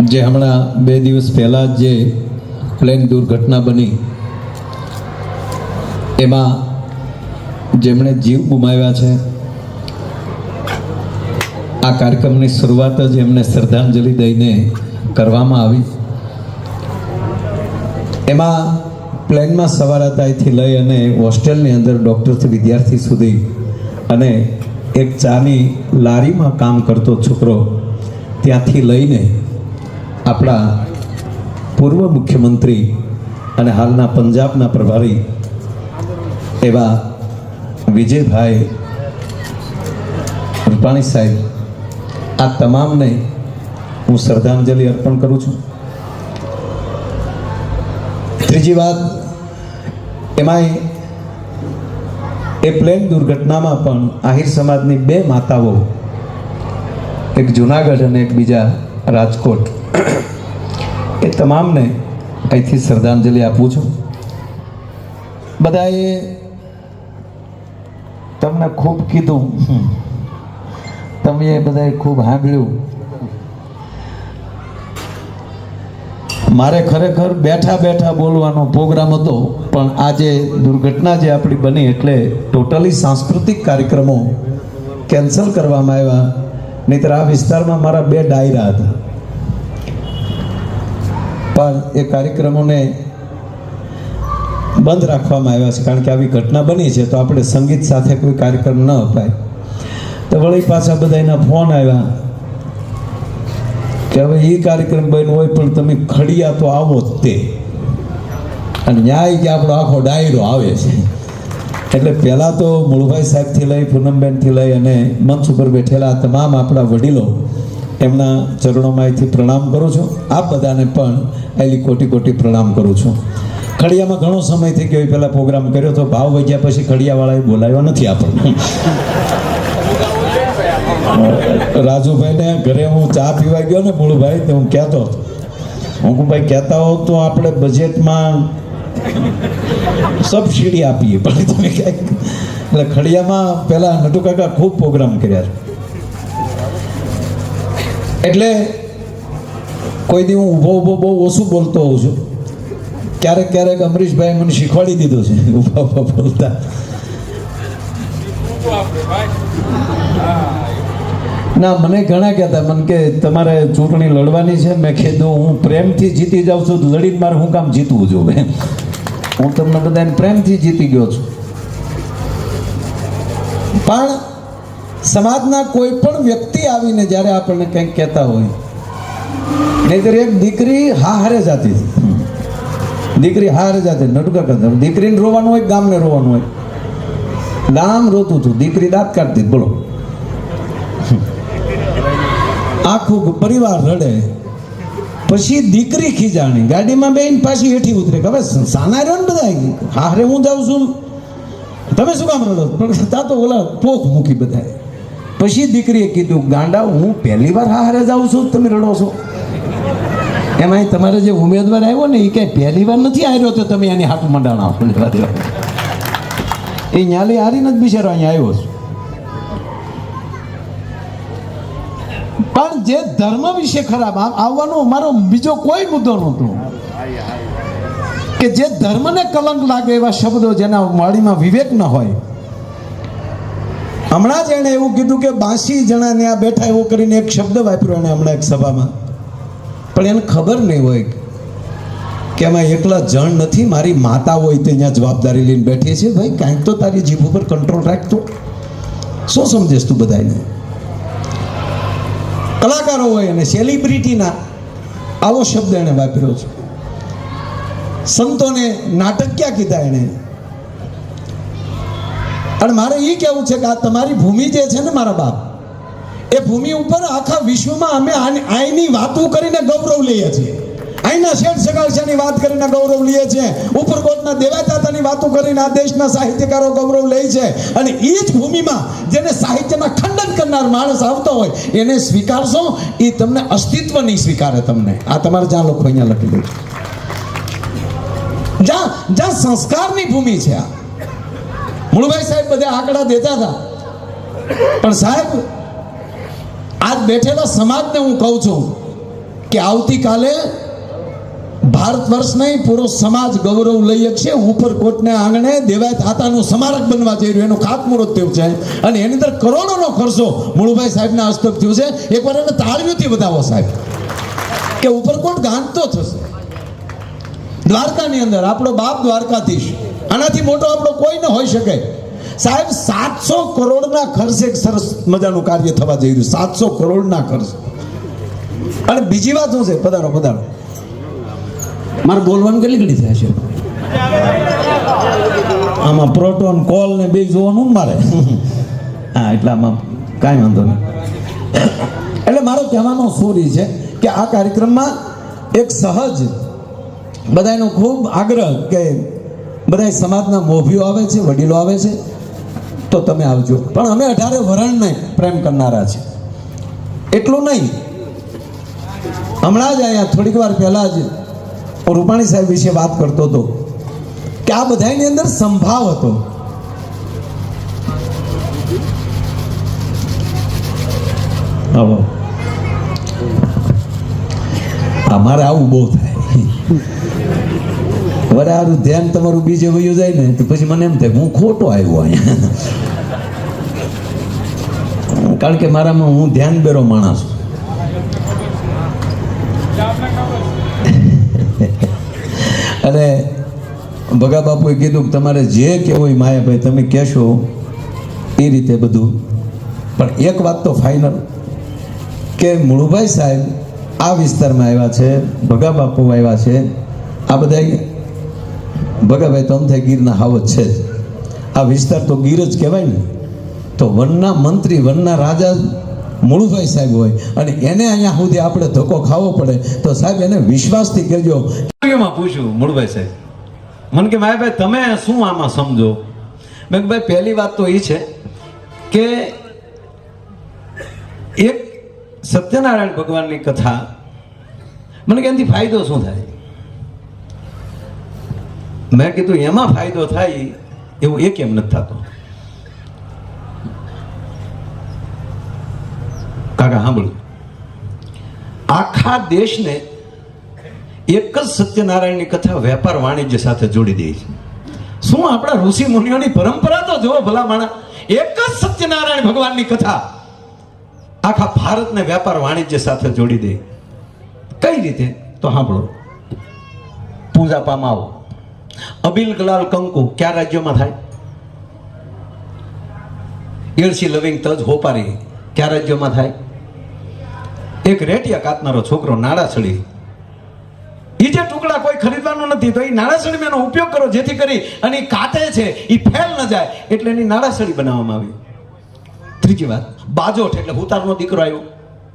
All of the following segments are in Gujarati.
જે હમણાં બે દિવસ પહેલાં જ પ્લેન દુર્ઘટના બની, એમાં જેમણે જીવ ગુમાવ્યા છે, આ કાર્યક્રમની શરૂઆત જ એમને શ્રદ્ધાંજલિ દઈને કરવામાં આવી. એમાં પ્લેનમાં સવાર હતા એથી લઈ અને હોસ્ટેલની અંદર ડૉક્ટરથી વિદ્યાર્થી સુધી અને એક ચાની લારીમાં કામ કરતો છોકરો ત્યાંથી લઈને આપણા પૂર્વ મુખ્યમંત્રી અને હાલના પંજાબના પ્રભારી એવા વિજયભાઈ રૂપાણી સાહેબ, આ તમામને હું શ્રદ્ધાંજલિ અર્પણ કરું છું. ત્રીજી વાત, એમાંય એ પ્લેન દુર્ઘટનામાં પણ આહિર સમાજની બે માતાઓ, એક જુનાગઢ અને એક બીજા રાજકોટ એ તમામને અહીંથી શ્રદ્ધાંજલિ આપું છું. બધાએ તમને ખૂબ કીધું. તમે બધાએ ખૂબ સાંભળ્યું મારે ખરેખર બેઠા બેઠા બોલવાનો પ્રોગ્રામ હતો, પણ આજે દુર્ઘટના જે આપણી બની એટલે ટોટલી સાંસ્કૃતિક કાર્યક્રમો કેન્સલ કરવામાં આવ્યા. નહીતર આ વિસ્તારમાં મારા બે ડાયરા હતા. પણ એ કાર્યક્રમોને બંધ રાખવામાં આવ્યા છે. કારણ કે આવી ઘટના બની છે, તો આપણે સંગીત સાથે કોઈ કાર્યક્રમ ન અપાય. તો વળી પાછા બધા એના ફોન આવ્યા કે હવે એ કાર્યક્રમ બન્યો હોય, પણ તમે ખડિયા તો આવો જ તે. અને ન્યાય કે આપણો આખો ડાયરો આવે છે. એટલે પહેલાં તો મૂળભાઈ સાહેબથી લઈ, પૂનમબેનથી લઈ અને મંચ ઉપર બેઠેલા તમામ આપણા વડીલો એમના ચરણોમાં અહીંથી પ્રણામ કરું છું. આપ બધાને પણ એલી કોટી કોટી પ્રણામ કરું છું. ખડિયામાં ઘણો સમય થઈ ગયો પહેલાં પ્રોગ્રામ કર્યો તો ભાવ વધ્યા પછી ખડિયાવાળાએ બોલાવ્યો નથી આપણને. રાજુભાઈને ઘરે હું ચા પીવા ગયો ને મૂળભાઈ તો હું કહેતો હતો હું ભાઈ, કહેતા હો તો આપણે બજેટમાં સબસિડી આપીએ. પણ તમે ક્યાંક એટલે ખડિયામાં પહેલાં નટુ કાકા ખૂબ પ્રોગ્રામ કર્યા. એટલે કોઈ દી હું ઊભો ઊભો બહુ ઓછું બોલતો હોઉં છું. ક્યારેક ક્યારેક અમરીશભાઈ મને શીખવાડી દીધું છે. ઊભા ઊભા બોલતા. ના, મને ઘણા કહેતા, મને કે તમારે ચૂંટણી લડવાની છે. મેં કીધું, હું પ્રેમથી જીતી જાઉં છું. લડીને મારે હું કામ જીતવું જોવે હું તમને બધાને પ્રેમથી જીતી ગયો છું. પણ સમાજના કોઈ પણ વ્યક્તિ આવીને જ્યારે આપણને કંઈક કહેતા હોય નહીતર એક દીકરી હા હારે જાતી દીકરી હારે જાતી નટુકા કરતા દીકરીને રોવાનું હોય ગામને રોવાનું હોય? ગામ રોતું હતું. દીકરી દાંત કાઢતી બોલો. આખું પરિવાર રડે. પછી દીકરી ખીજાણી. ગાડીમાં બેન પાછી હેઠી ઉતરે કે સાના રહ્યો ને બધા હારે હું જાઉં છું? તમે શું કામ રડો પણ તા તો ઓલા પોખ મૂકી બધા પછી દીકરીએ કીધું, ગાંડા, હું પહેલી વાર હારે જાઉં છું, તમે રડો છો. એમાં તમારે જે ઉમેદવાર આવ્યો ને, એ કઈ પહેલી વાર નથી આવ્યો તો તમે એની હાથ મંડાણા એ ન્યાલી હારીને જ બિચારો અહીંયા આવ્યો છે. પણ જે ધર્મ વિશે ખરાબ આવવાનો અમારો બીજો કોઈ મુદ્દો નહોતો. કે જે ધર્મને કલંક લાગે એવા શબ્દો જેના વાણીમાં વિવેક ન હોય હમણાં જ એણે એવું કીધું કે બાસી જણા આ બેઠા એવો કરીને એક શબ્દ વાપર્યો એણે હમણાં એક સભામાં. પણ એને ખબર નહીં હોય કે એમાં એકલા જણ નથી, મારી માતા હોય તે ત્યાં જવાબદારી લઈને બેઠી છે. ભાઈ કાંઈક તો તારી જીભ ઉપર કંટ્રોલ રાખતો શું સમજેશ તું બધાને કલાકારો હોય અને સેલિબ્રિટીના આવો શબ્દ એણે વાપર્યો છે. સંતોને નાટક ક્યાં કીધા એણે? અને મારે એ કહેવું છે કે આ તમારી ભૂમિ જે છે ને મારા બાપ, એ ભૂમિ ઉપર આખા વિશ્વમાં અમે આની વાતો કરીને ગૌરવ લઈએ છીએ. અહીંના શેઠ સગાવશાની વાત કરીને ગૌરવ લઈએ છીએ. ઉપરકોટના દેવાદાતાની વાતો કરીને આ દેશના સાહિત્યકારો ગૌરવ લે છે. અને એ જ ભૂમિમાં જેને સાહિત્યના ખંડન કરનાર માણસ આવતો હોય, એને સ્વીકારશો, એ તમને અસ્તિત્વ નહીં સ્વીકારે તમને. આ તમારે જ્યાં લોકો અહીંયા લખી દે. જ્યાં જ્યાં સંસ્કારની ભૂમિ છે આ. મૂળભાઈ સાહેબ બધા આંકડા દેતા હતા. પણ સાહેબ, આજ બેઠેલા સમાજને હું કહું છું કે આવતીકાલે ભારત વર્ષ નહીં, પૂરો સમાજ ગૌરવ લઈ શકશે. ઉપરકોટને આંગણે દેવાય તાતાનું સ્મારક બનવા જઈ રહ્યું. એનું ખાતમુહૂર્ત થયું છે. અને એની અંદર કરોડોનો ખર્ચો મુળુભાઈ સાહેબના હસ્તક થયું છે. એકવાર એને તાળીઓથી બતાવો સાહેબ. કે ઉપરકોટ ગાંધતો થશે. દ્વારકાની અંદર, આપણો બાપ દ્વારકાધીશ. આનાથી મોટો આપણો કોઈ ન હોઈ શકે. સાહેબ સાતસો કરોડના ખર્ચે એક સરસ મજાનું કાર્ય થવા જઈ રહ્યું. સાતસો કરોડના ખર્ચ. અને બીજી વાત શું છે? પધારો પધારો. મારે બોલવાનું કેટલી ઘડી થાય છે? આમાં પ્રોટોન કોલ ને બે જોવાનું ને મારે. હા એટલે આમાં કાંઈ વાંધો નહીં. એટલે મારો કહેવાનો સોરી છે કે આ કાર્યક્રમમાં એક સહજ બધાનો ખૂબ આગ્રહ કે બધા સમાજના મોભીઓ આવે છે, વડીલો આવે છે, તો તમે આવજો. પણ અમે અઢારે વરણને પ્રેમ કરનારા છે એટલું નહીં. હમણાં જ અહીંયા થોડીક વાર પહેલાં જ રૂપાણી સાહેબ વિશે વાત કરતો હતો કે આ બધાની અંદર સંભાવ હતો. અમારે આવું બહુ થાય. વરારું ધ્યાન તમારું બીજે વયું જાય ને, તો પછી મને એમ થાય, હું ખોટો આવ્યો અહીંયા? કારણ કે મારામાં હું ધ્યાન બેરો માણસ અને ભગા બાપુએ કીધું કે તમારે જે કહેવું હોય માયાભાઈ, તમે કહેશો એ રીતે બધું. પણ એક વાત તો ફાઇનલ કે મુળુભાઈ સાહેબ આ વિસ્તારમાં આવ્યા છે, ભગા બાપુ આવ્યા છે. આ બધા ભગાભાઈ તો આમ ગીરના હાવત છે. જ આ વિસ્તાર તો ગીર જ કહેવાય ને. તો વનના મંત્રી, વનના રાજા મુળુભાઈ સાહેબ હોય. અને એને અહીંયા સુધી આપણે ધક્કો ખાવો પડે. તો સાહેબ, એને વિશ્વાસથી કહેજો. પૂછ્યું મૂળભાઈ સાહેબ? મને કે માયાભાઈ તમે શું આમાં સમજો? મેં ભાઈ, પહેલી વાત તો એ છે કે એક સત્યનારાયણ ભગવાનની કથા, મને કે એનાથી ફાયદો શું થાય? મેં કીધું, એમાં ફાયદો થાય? એવું એ કેમ નથી થતો. કાકા, સાંભળું. આખા દેશને એક જ સત્યનારાયણની કથા વેપાર વાણિજ્ય સાથે જોડી દે છે. શું આપણા ઋષિ મુનિઓની પરંપરા તો જુઓ ભલા માણા એક જ સત્યનારાયણ ભગવાનની કથા આખા ભારતને વેપાર વાણિજ્ય સાથે જોડી દે. કઈ રીતે? તો સાંભળો. પૂજા પામાવો અબિલ ગલાલ કંકુ કયા રાજ્યમાં થાય? એળસી લવિંગ તજ હોપારી કયા રાજ્યમાં થાય? એક રેટિયા કાતનારો છોકરો નાળાસળી એ જે ટુકડા કોઈ ખરીદવાનો નથી, તો એ નાડાસળીમાં એનો ઉપયોગ કરો, જેથી કરી અને એ કાતે છે એ ફેલ ન જાય, એટલે એની નાળાસળી બનાવવામાં આવી. ત્રીજી વાત, બાજોઠ એટલે હુતારનો દીકરો આવ્યો.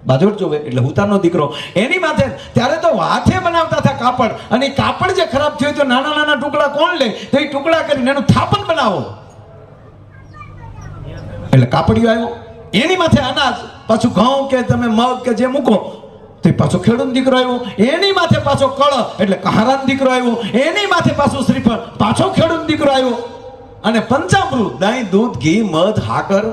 બાજોઠ જોવે, એટલે હુતારનો દીકરો. એની માથે ત્યારે તો હાથે બનાવતા હતા કાપડ. અને કાપડ જે ખરાબ થયું તો નાના નાના ટુકડા કોણ લે? તો એ ટુકડા કરીને એનું થાપણ બનાવો. એટલે કાપડિયો આવ્યો. એની માથે અનાજ, પાછું ઘઉં કે તમે મગ કે જે મૂકો, તે પાછો ખેડૂત દીકરો આવ્યો. એની માથે પાછો કળ એટલે કહારાન દીકરો આવ્યો. એની માથે પાછો શ્રીફળ, પાછો ખેડૂત દીકરો આવ્યો. અને પંચામૃત દહીં દૂધ, ઘી, મધ, હાકર.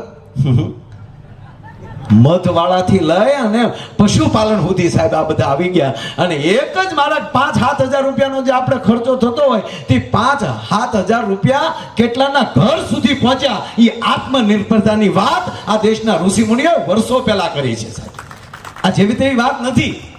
મધ વાળાથી લઈ અને પશુપાલન સુધી સાહેબ આ બધા આવી ગયા. અને એક જ મારા પાંચ સાત હજાર રૂપિયાનો જે આપણે ખર્ચો થતો હોય, તે પાંચ સાત હજાર રૂપિયા કેટલાના ઘર સુધી પહોંચ્યા. એ આત્મનિર્ભરતાની વાત આ દેશના ઋષિમુનિઓએ વર્ષો પહેલા કરી છે સાહેબ. આ જેવી તેવી વાત નથી.